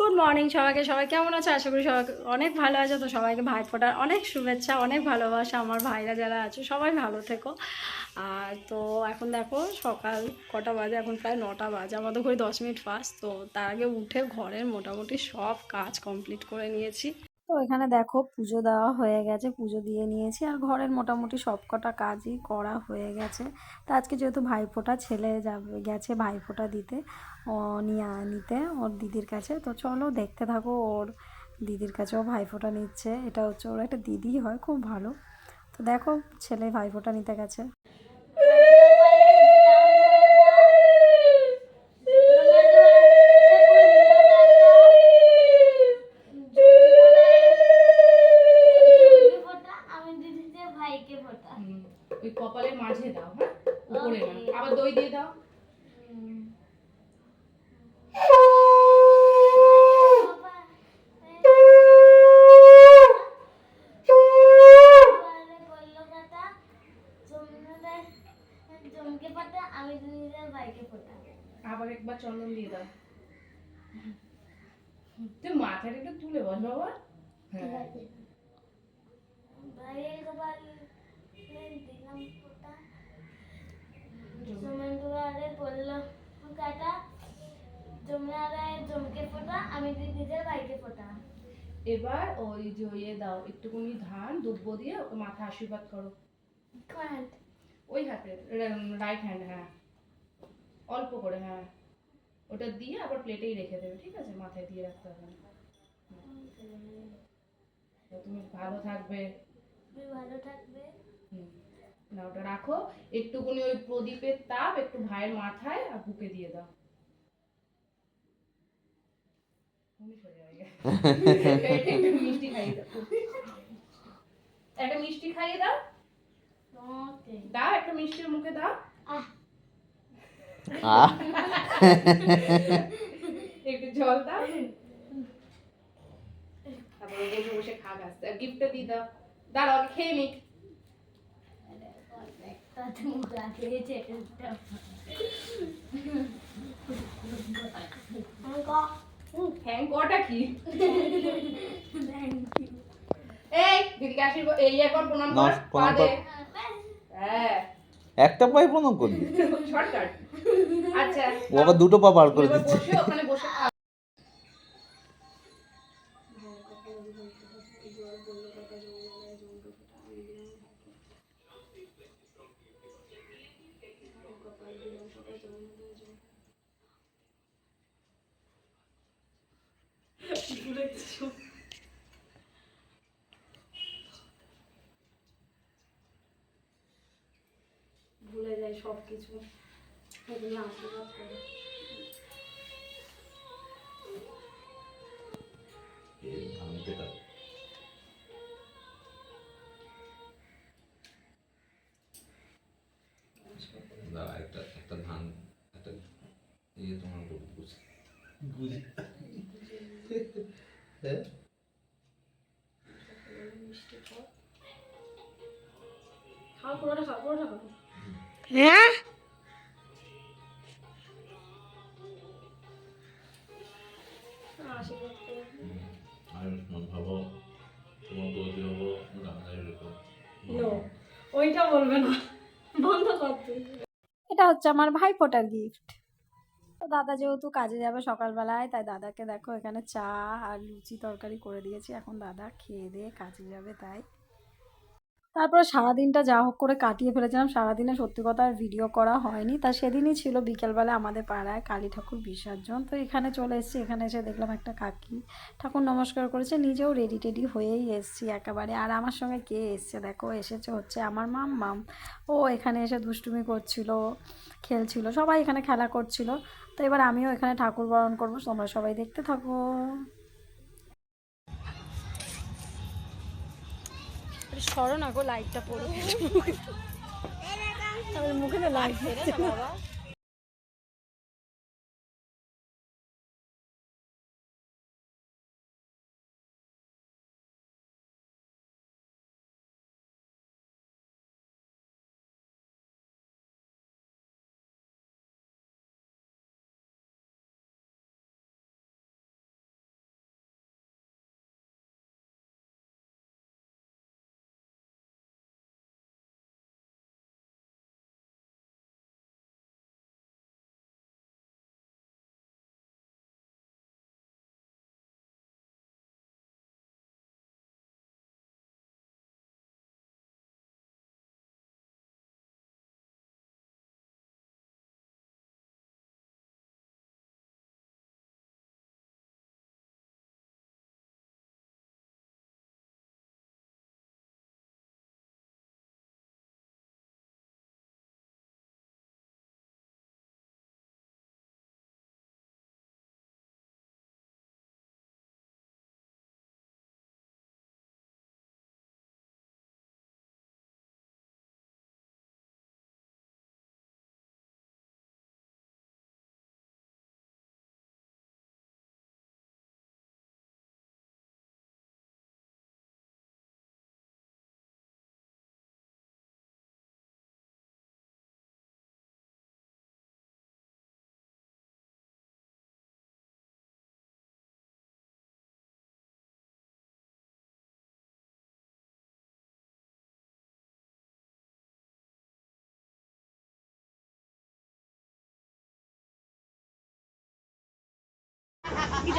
Good morning সবাইকে। সবাই কেমন আছে? আশা করি সবাই অনেক ভালো আছে। তো সবাইকে ভাই ফোটার অনেক শুভেচ্ছা, অনেক ভালোবাসা। আমার ভাইরা যারা আছে, সবাই ভালো থেকো। আর তো এখন দেখো, সকাল কটা বাজে? এখন প্রায় নটা বাজে। আমাদের ঘরে দশ মিনিট ফার্স্ট তো তার আগে উঠে ঘরের মোটামুটি সব কাজ কমপ্লিট করে নিয়েছি। তো এখানে দেখো পুজো দেওয়া হয়ে গেছে, পুজো দিয়ে নিয়েছি। আর ঘরের মোটামুটি সব কটা কাজই করা হয়ে গেছে। তা আজকে যেহেতু ভাইফোঁটা ছেলে যাবে, গেছে ভাইফোঁটা দিতে, ও নিয়ে নিতে ওর দিদির কাছে। তো চলো দেখতে থাকো ওর দিদির কাছেও ভাইফোঁটা নিচ্ছে। এটা হচ্ছে ওর একটা দিদি হয়, খুব ভালো। তো দেখো ছেলে ভাইফোঁটা নিতে গেছে। ভাইকে ফোটা। ওই কপালের মাঝে দাও হ্যাঁ? উপরে না আবার দই দিয়ে দাও। আবার একবার চন্দন দিয়ে দাও। তুই মাথাটা একটু তুলে বস বাবা। হ্যাঁ ভাইয়ের কপালে দিলাম ফোটা জমেন্টুয়ারে বলল কাটা জমিয়ারে জমকে ফোটা আমি দিদিতে ভাইকে ফোটা এবার ওই যে ইয়ে দাও একটুখানি ধান, দুব্ব দিয়ে মাথা আশীর্বাদ করো। ওই হাতে রাইট হ্যান্ড হ্যাঁ। অল্প করে হ্যাঁ। ওটা দিয়ে আবার প্লেটেই রেখে দেবে, ঠিক আছে? মাথায় দিয়ে রাখতে হবে তুমি ভালো থাকবে। তুমি ভালো থাকবে। হুম। না ওটা রাখো। একটুখানি ওই প্রদীপের তাপ একটু ভাইয়ের মাথায় আর বুকে দিয়ে দাও। বমি সোজা হয়ে গেছে। এটা একটু মিষ্টি খাইয়ে দাও। একটা মিষ্টি খাইয়ে দাও। ওকে। দাও একটা মিষ্টির মুখে দাও। আহ। আহ। একটু জল দাও। তারপরে বসে বসে খা গাছ গিফটটা দিয়ে দাও। দাঁড়াও খেয়ে নিক হ্যাং কটা কি? এই দিদিকে আশীর্বাদ এই একবার প্রণাম কর নমস্কার, পা দে। হ্যাঁ। একটা পায়ে প্রণাম করবি শর্টকাট। আচ্ছা। ও আবার দুটো পা বার করে দিচ্ছে। ওখানে বসে ভুলে যাই সব কিছু আশীর্বাদ করে একটা একটা ধান একটা ইয়ে তোমার উপর এরকম। নো ওইটা বলবে না। বন্ধ করতে এটা হচ্ছে আমার ভাইফোঁটার গিফট তো দাদা যেহেতু কাজে যাবে সকালবেলায়, তাই দাদাকে দেখো এখানে চা আর লুচি তরকারি করে দিয়েছি। এখন দাদা খেয়ে দিয়ে কাজে যাবে তাই। তারপরে সারাদিনটা যা হোক করে কাটিয়ে ফেলেছিলাম। সারাদিনে সত্যি কথা আর ভিডিও করা হয়নি। তা সেদিনই ছিল বিকেলবেলা আমাদের পাড়ায় কালী ঠাকুর বিসর্জন। তো এখানে চলে এসেছি। এখানে এসে দেখলাম একটা কাকি। ঠাকুর নমস্কার করেছে। নিজেও রেডি টেডি হয়েই এসেছি একেবারে। আর আমার সঙ্গে কে এসছে? দেখো, এসেছে হচ্ছে আমার মাম মাম ও এখানে এসে দুষ্টুমি করছিল, খেলছিল, সবাই এখানে খেলা করছিল। তো এবার আমিও এখানে ঠাকুর বরণ করব। তোমরা সবাই দেখতে থাকো। সরো না গো লাইটটা পড়ো মুখে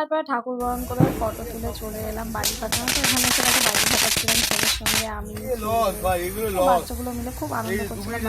তারপরে ঠাকুর বরণ করে ফটো তুলে চলে এলাম বাড়ি ফাটানো তো এখানে এসে দেখো বাড়ি ফাটাচ্ছিলাম সবার সঙ্গে আমি বাচ্চাগুলো মিলে খুব আনন্দ করছিলাম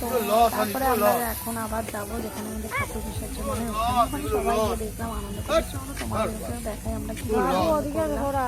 তো তারপরে আমরা এখন আবার যাব যেখানে আমাদের ঠাকুর বিসর্জন হয়। ওখানে সবাই দেখলাম আনন্দ করছি। তোমাদের দেখাই আমরা কি ওদিকে ঘোরা।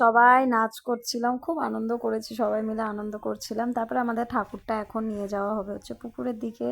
সবাই নাচ করছিলাম, খুব আনন্দ করেছি, সবাই মিলে আনন্দ করছিলাম। তারপরে আমাদের ঠাকুরটা এখন নিয়ে যাওয়া হবে হচ্ছে পুকুরের দিকে।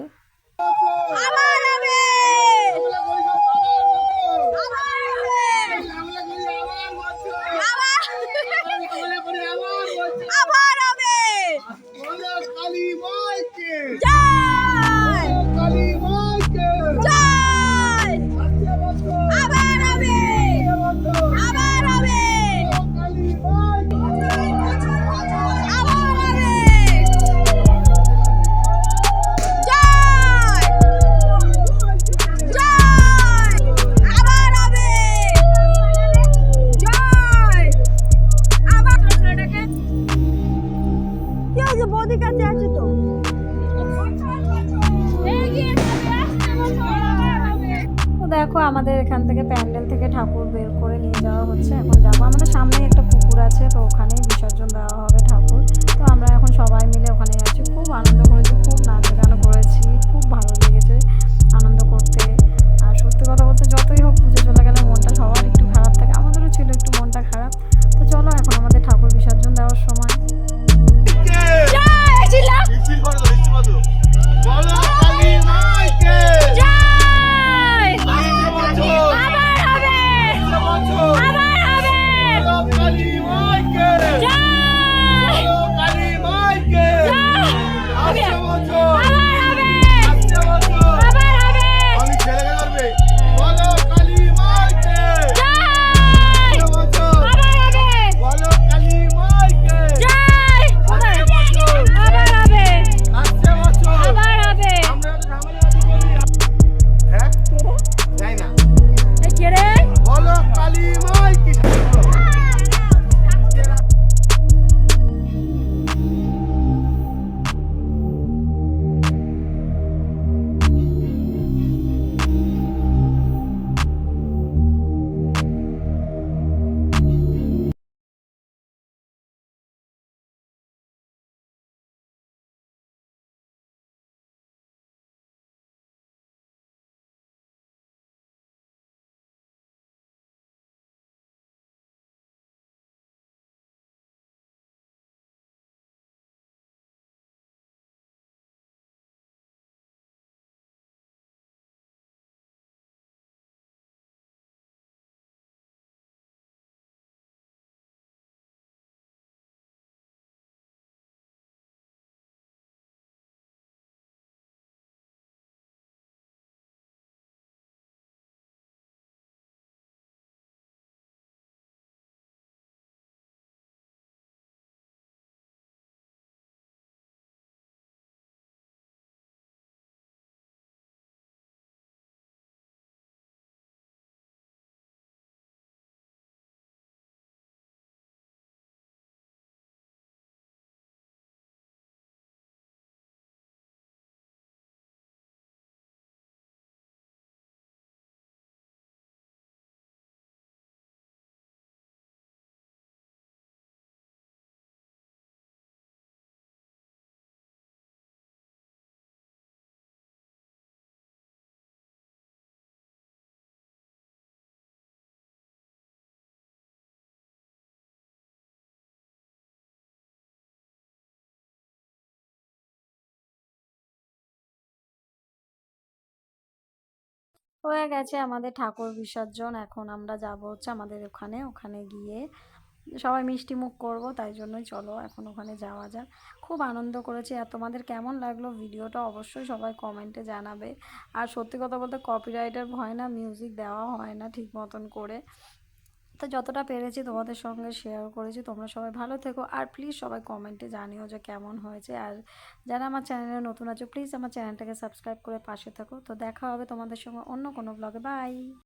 আছে, তো ওখানেই বিসর্জন দেওয়া হবে ঠাকুর। তো আমরা এখন সবাই মিলে ওখানে আছি। খুব আনন্দ করেছি, খুব হয়ে গেছে আমাদের ঠাকুর বিসর্জন। এখন আমরা যাব হচ্ছে আমাদের ওখানে ওখানে গিয়ে সবাই মিষ্টি মুখ করব, তাই জন্যই চলো এখন ওখানে যাওয়া যাক। খুব আনন্দ করেছি আর তোমাদের কেমন লাগল ভিডিওটা অবশ্যই সবাই কমেন্টে জানাবে। আর সত্যি কথা বলতে কপিরাইটের ভয় না মিউজিক দেওয়া হয় না ঠিক মতন করে। তো যতটা পেরেছি তোমাদের সঙ্গে শেয়ার করেছি, তোমরা সবাই ভালো থেকো। আর প্লিজ সবাই কমেন্টে জানিও যে কেমন হয়েছে। আর যারা আমার চ্যানেলে নতুন আছো প্লিজ আমার চ্যানেলটাকে সাবস্ক্রাইব করে পাশে থাকো। তো দেখা হবে তোমাদের সঙ্গে অন্য কোনো ব্লগে বাই